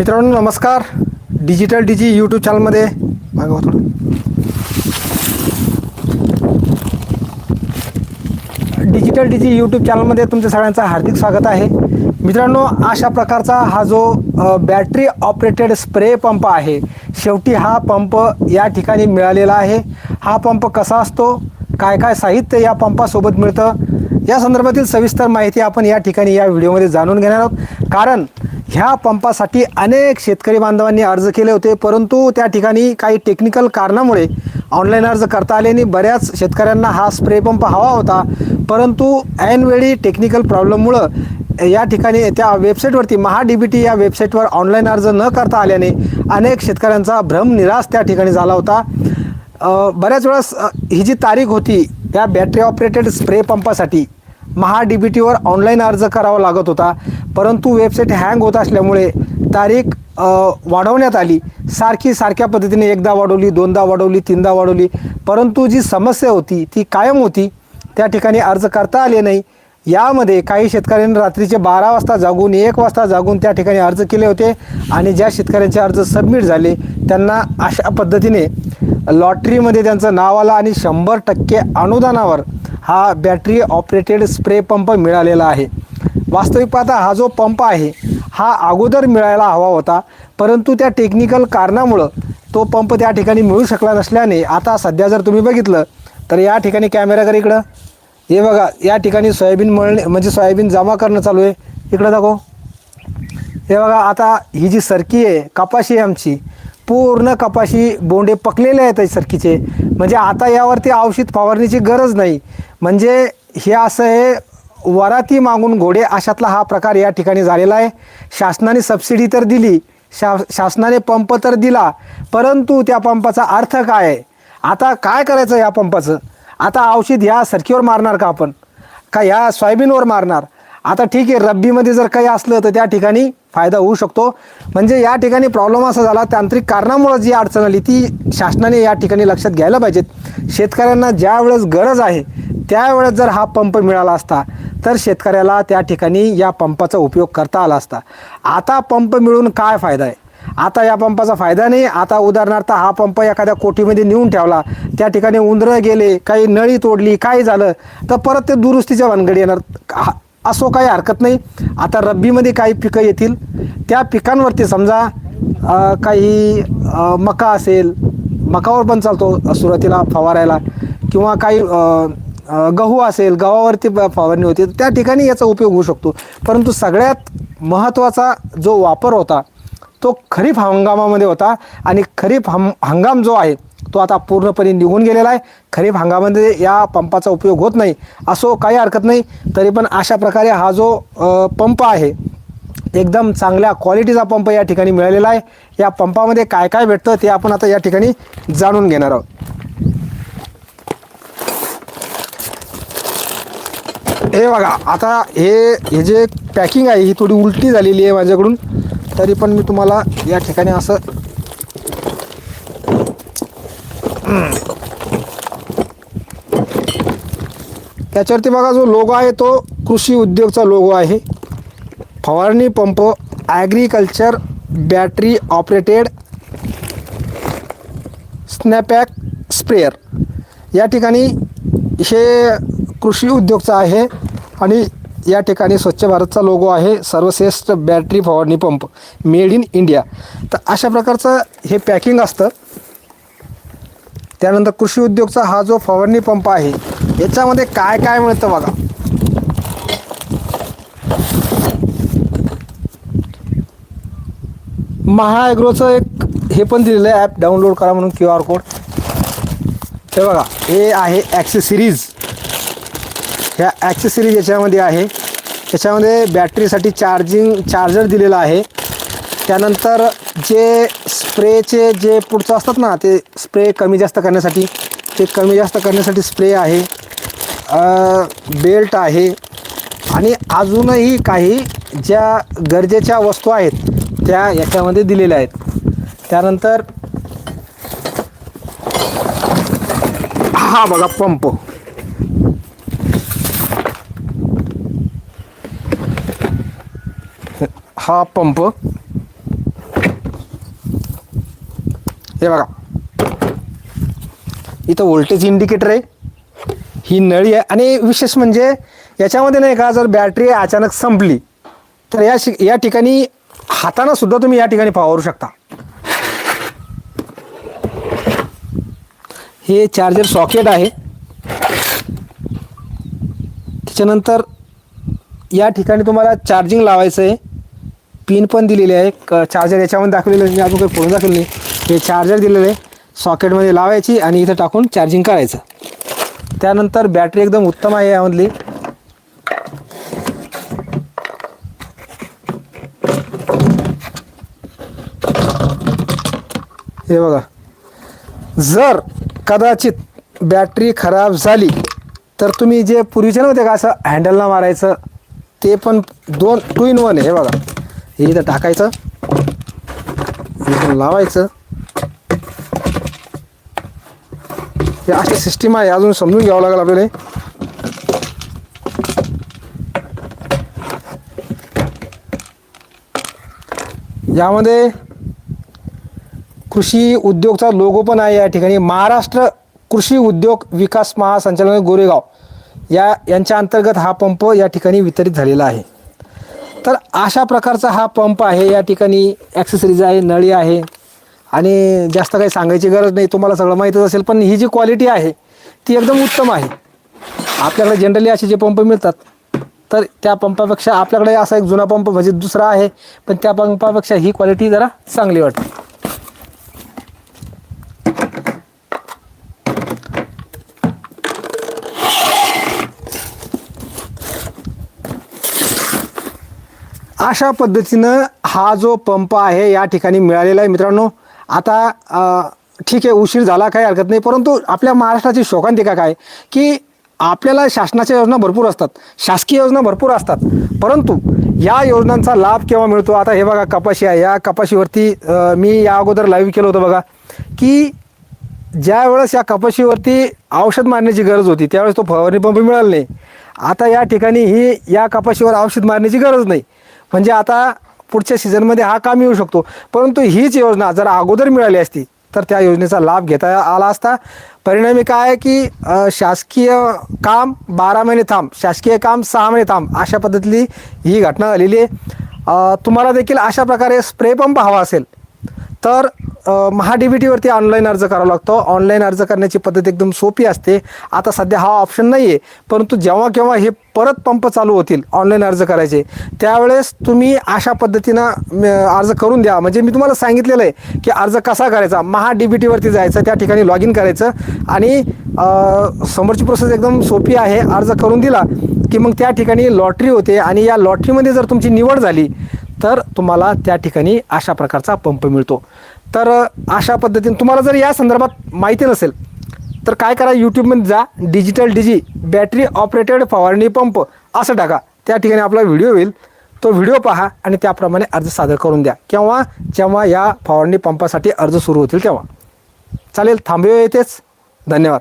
मित्रांनो नमस्कार. डिजिटल डीजी यूट्यूब चॅनलमध्ये मागं थोडं डिजिटल डीजी यूट्यूब चॅनलमध्ये तुमच्या सगळ्यांचं हार्दिक स्वागत आहे. मित्रांनो अशा प्रकारचा हा जो बॅटरी ऑपरेटेड स्प्रे पंप आहे शेवटी हा पंप या ठिकाणी मिळालेला आहे. हा पंप कसा असतो काय काय साहित्य या पंपासोबत मिळतं या संदर्भातील सविस्तर माहिती आपण या ठिकाणी या व्हिडिओमध्ये जाणून घेणार आहोत. कारण ह्या पंपासाठी अनेक शेतकरी बांधवांनी अर्ज केले होते परंतु त्या ठिकाणी काही टेक्निकल कारणामुळे ऑनलाईन अर्ज करता आले आणि बऱ्याच शेतकऱ्यांना हा स्प्रे पंप हवा होता परंतु ऐनवेळी टेक्निकल प्रॉब्लेममुळं या ठिकाणी त्या वेबसाईटवरती महा डी बी टी या वेबसाईटवर ऑनलाईन अर्ज न करता आल्याने अनेक शेतकऱ्यांचा भ्रम निराश त्या ठिकाणी झाला होता. बऱ्याच वेळेस ही जी तारीख होती त्या बॅटरी ऑपरेटेड स्प्रे पंपासाठी महा डी बी टीवर ऑनलाईन अर्ज करावा लागत होता. परंतु वेबसाईट हँग होत असल्यामुळे तारीख वाढवण्यात आली. सारखी सारख्या पद्धतीने एकदा वाढवली दोनदा वाढवली तीनदा वाढवली. परंतु जी समस्या होती ती कायम होती. त्या ठिकाणी अर्ज करता आले नाही. यामध्ये काही शेतकऱ्यांनी रात्रीचे बारा वाजता जागून एक वाजता जागून त्या ठिकाणी अर्ज केले होते आणि ज्या शेतकऱ्यांचे अर्ज सबमिट झाले त्यांना अशा पद्धतीने लॉटरीमध्ये त्यांचं नाव आलं आणि शंभर टक्के अनुदानावर हा बॅटरी ऑपरेटेड स्प्रे पंप मिळालेला आहे. वास्तविक पाहता हा जो पंप आहे हा अगोदर मिळायला हवा होता परंतु त्या टेक्निकल कारणामुळं तो पंप त्या ठिकाणी मिळू शकला नसल्याने आता सध्या जर तुम्ही बघितलं तर या ठिकाणी कॅमेराकडे इकडं. हे बघा या ठिकाणी सोयाबीन मळणे म्हणजे सोयाबीन जमा करणं चालू आहे. इकडं दाखव. हे बघा आता ही जी सरकी आहे कपाशी आहे आमची पूर्ण कपाशी बोंडे पकलेले आहेत सरकीचे. म्हणजे आता यावरती औषध फवारणीची गरज नाही. म्हणजे हे असं आहे वराती मागून घोडे अशातला हा प्रकार या ठिकाणी झालेला आहे. शासनाने सबसिडी तर दिली शा शासनाने पंप तर दिला परंतु त्या पंपाचा अर्थ काय आहे? आता काय करायचं या पंपाचं आता औषध ह्या सरकीवर मारणार का आपण? का ह्या सोयाबीनवर मारणार? आता ठीक आहे रब्बीमध्ये जर काही असलं तर त्या ठिकाणी फायदा होऊ शकतो. म्हणजे या ठिकाणी प्रॉब्लेम असा झाला तांत्रिक कारणामुळं जी अडचण आली ती शासनाने या ठिकाणी लक्षात घ्यायला पाहिजेत. शेतकऱ्यांना ज्या वेळेस गरज आहे त्यावेळेस जर हा पंप मिळाला असता तर शेतकऱ्याला त्या ठिकाणी या पंपाचा उपयोग करता आला असता. आता पंप मिळून काय फायदा आहे? आता या पंपाचा फायदा नाही. आता उदाहरणार्थ हा पंप एखाद्या कोठीमध्ये नेऊन ठेवला त्या ठिकाणी उंदरं गेले काही नळी तोडली काही झालं तर परत ते दुरुस्तीच्या भानगडी येणार. हा- असो काही हरकत नाही. आता रब्बीमध्ये काही पिकं येतील. त्या पिकांवरती समजा काही मका असेल मकावर पण चालतो सुरुवातीला फवारायला. किंवा काही गहू असेल गव्हावरती ब- फवारणी होती तर त्या ठिकाणी याचा उपयोग होऊ शकतो. परंतु सगळ्यात महत्त्वाचा जो वापर होता तो खरीप हंगामामध्ये होता. आणि खरीप हम हंगाम जो आहे तो आता पूर्णपणे निघून गेलेला आहे. खरीप हंगामामध्ये या पंपाचा उपयोग होत नाही. असो काही हरकत नाही तरी पण अशा प्रकारे हा जो पंप आहे एकदम चांगल्या क्वालिटीचा पंप या ठिकाणी मिळालेला आहे. या पंपामध्ये काय काय भेटतं ते आपण आता या ठिकाणी जाणून घेणार आहोत. हे बघा आता हे हे जे पॅकिंग आहे ही थोडी उलटी झालेली आहे माझ्याकडून. तरी पण मी तुम्हाला या ठिकाणी असं त्याच्यावरती बघा जो लोगो आहे तो कृषी उद्योगचा लोगो आहे. फवारणी pump agriculture battery operated knapsack sprayer या ठिकाणी हे कृषी उद्योगचा आहे आणि या ठिकाणी स्वच्छ भारतचा लोगो आहे सर्वश्रेष्ठ बॅटरी फवारणी पंप मेड इन इंडिया तर अशा प्रकारचं हे पॅकिंग असतं. त्यानंतर कृषी उद्योगचा हा जो फवारणी पंप आहे याच्यामध्ये काय काय मिळतं बघा? महाॲग्रोचं एक हे पण दिलेलं आहे ॲप डाउनलोड करा म्हणून क्यू आर कोड हे बघा हे आहे ॲक्सेसरीज ह्या ॲक्सेसिरीज याच्यामध्ये आहे. त्याच्यामध्ये बॅटरीसाठी चार्जिंग चार्जर दिलेला आहे. त्यानंतर जे स्प्रेचे जे पुढचं असतात ना ते स्प्रे कमी जास्त करण्यासाठी ते कमी जास्त करण्यासाठी स्प्रे आहे बेल्ट आहे आणि अजूनही काही ज्या गरजेच्या वस्तू आहेत त्या याच्यामध्ये दिलेल्या आहेत. त्यानंतर हा बघा पंप. हा पंप. हे बघा. इथं व्होल्टेज इंडिकेटर आहे. ही नळी आहे. आणि विशेष म्हणजे याच्यामध्ये नाही का जर बॅटरी अचानक संपली तर या शि या ठिकाणी हातानं सुद्धा तुम्ही या ठिकाणी पावरू शकता. हे चार्जर सॉकेट आहे. त्याच्यानंतर या ठिकाणी तुम्हाला चार्जिंग लावायचं आहे पिन पण दिलेली आहे. क चार्जर याच्यामध्ये दाखवलेलं मी अजून काही फोन दाखवलं नाही. हे चार्जर दिलेलं. आहे सॉकेटमध्ये लावायची आणि इथं टाकून चार्जिंग करायचं. त्यानंतर बॅटरी एकदम उत्तम आहे यामधली. हे बघा. जर कदाचित बॅटरी खराब झाली तर तुम्ही जे पूर्वीचे नव्हते का असं हँडलला मारायचं ते पण दोन टू इन वन आहे. हे बघा. हे इथं टाकायचं. इथं लावायचं. हे अशी सिस्टीम आहे अजून समजून घ्यावं लागेल आपल्याला. यामध्ये कृषी उद्योगचा लोगो पण आहे या ठिकाणी. महाराष्ट्र कृषी उद्योग विकास महासंचालनालय गोरेगाव या यांच्या अंतर्गत हा पंप या ठिकाणी वितरित झालेला आहे. तर अशा प्रकारचा हा पंप आहे. या ठिकाणी ॲक्सेसरीज आहे नळी आहे. आणि जास्त काही सांगायची गरज नाही तुम्हाला सगळं माहीतच असेल पण ही जी क्वालिटी आहे ती एकदम उत्तम आहे. आपल्याकडे जनरली असे जे पंप मिळतात तर त्या पंपापेक्षा आपल्याकडे असा एक जुना पंप म्हणजे दुसरा आहे पण त्या पंपापेक्षा ही क्वालिटी जरा चांगली वाटते. अशा पद्धतीनं हा जो पंप आहे या ठिकाणी मिळालेला आहे मित्रांनो. आता ठीक आहे उशीर झाला काही हरकत नाही परंतु आपल्या महाराष्ट्राची शोकांतिका काय? की आपल्याला शासनाच्या योजना भरपूर असतात शासकीय योजना भरपूर असतात परंतु या योजनांचा लाभ केव्हा मिळतो? आता हे बघा कपाशी आहे. या कपाशीवरती मी या अगोदर लाईव्ह केलं होतं बघा की ज्या वेळेस या कपाशीवरती औषध मारण्याची गरज होती त्यावेळेस तो फवारणी पंप मिळाला नाही. आता या ठिकाणी ही या कपाशीवर औषध मारण्याची गरज नाही. म्हणजे आता पुढच्या सीझनमध्ये हा काम येऊ शकतो. परंतु हीच योजना जर अगोदर मिळाली असती तर त्या योजनेचा लाभ घेता आला असता. परिणामी काय आहे की शासकीय काम बारा महिने थांब शासकीय काम सहा महिने थांब अशा पद्धतीतली ही घटना झालेली आहे. तुम्हाला देखील अशा प्रकारे स्प्रे पंप हवा असेल तर महा बी टीवरती ऑनलाईन अर्ज करावा लागतो. ऑनलाईन अर्ज करण्याची पद्धत एकदम सोपी असते. आता सध्या हा ऑप्शन नाही आहे परंतु जेव्हा केव्हा हे परत पंप चालू होतील ऑनलाईन अर्ज करायचे त्यावेळेस तुम्ही अशा पद्धतीनं अर्ज करून द्या. म्हणजे मी तुम्हाला सांगितलेलं आहे की अर्ज कसा करायचा? महा डी बी टीवरती जायचं त्या ठिकाणी लॉग इन करायचं आणि समोरची प्रोसेस एकदम सोपी आहे. अर्ज करून दिला की मग त्या ठिकाणी लॉटरी होते आणि या लॉटरीमध्ये जर तुमची निवड झाली तर तुम्हाला त्या ठिकाणी अशा प्रकारचा पंप मिळतो. तर अशा पद्धतीने तुम्हाला जर या संदर्भात माहिती नसेल तर काय करा यूट्यूबमध्ये जा डिजिटल डिजी बॅटरी ऑपरेटेड फवारणी पंप असं टाका. त्या ठिकाणी आपला व्हिडिओ होईल तो व्हिडिओ पहा आणि त्याप्रमाणे अर्ज सादर करून द्या. किंवा जेव्हा या फवारणी पंपासाठी अर्ज सुरू होतील तेव्हा. चालेल थांबूया येथेच धन्यवाद.